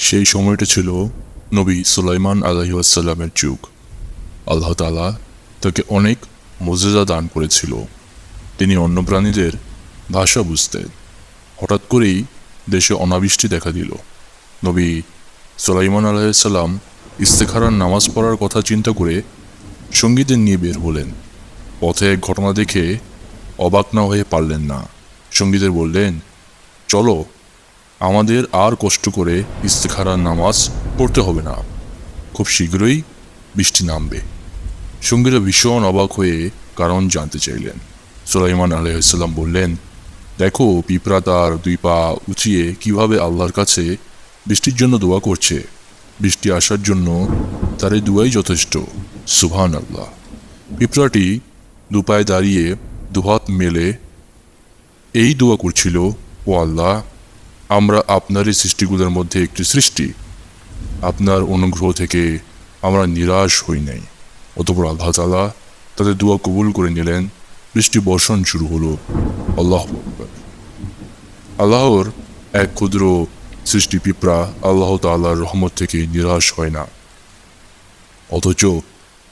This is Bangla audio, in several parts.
সেই সময়টা ছিল নবী সুলাইমান আলহিউসাল্লামের যুগ। আল্লাহ তালা তাকে অনেক মজেজা দান করেছিল। তিনি অন্য প্রাণীদের ভাষা বুঝতেন হঠাৎ করেই দেশে অনাবৃষ্টি দেখা দিল। নবী সুলাইমান আলাইসাল্লাম ইস্তেখারার নামাজ পড়ার কথা চিন্তা করে সঙ্গীদের নিয়ে বের হলেন। পথে এক ঘটনা দেখে অবাক না হয়ে পারলেন না। সঙ্গীদের বললেন, চলো আমাদের আর কষ্ট করে ইস্তেখারার নামাজ পড়তে হবে না। খুব শীঘ্রই বৃষ্টি নামবে। সঙ্গীরা ভীষণ অবাক হয়ে কারণ জানতে চাইলেন। সুলাইমান আলহিসাল্লাম বললেন, দেখো, পিঁপড়া তার দুই পা উঁচিয়ে কীভাবে আল্লাহর কাছে বৃষ্টির জন্য দোয়া করছে। বৃষ্টি আসার জন্য তার এই দুয়াই যথেষ্ট। সুভান আল্লাহ পিঁপড়াটি দুপায়ে দাঁড়িয়ে দুহাত মেলে এই দোয়া করছিল, ও আল্লাহ আমরা আপনারই সৃষ্টিগুলোর মধ্যে একটি সৃষ্টি। আপনার অনুগ্রহ থেকে আমরা নিরাশ হই নাই। অতপর আল্লাহ তালা তাদের দোয়া কবুল করে নিলেন। বৃষ্টি বর্ষণ শুরু হলো। আল্লাহ আল্লাহর এক ক্ষুদ্র সৃষ্টি পিঁপড়া আল্লাহ তাল্লাহর রহমত থেকে নিরাশ হয় না। অথচ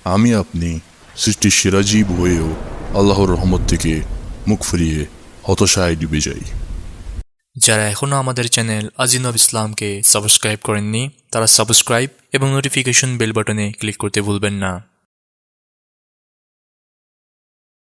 আমি আপনি সৃষ্টির সেরা জীব হয়েও আল্লাহর রহমত থেকে মুখ ফিরিয়ে হতাশায় ডুবে যাই। যারা এখনও আমাদের চ্যানেল আজিনব ইসলামকে সাবস্ক্রাইব করেননি, তারা সাবস্ক্রাইব এবং নোটিফিকেশন বেল বাটনে ক্লিক করতে ভুলবেন না।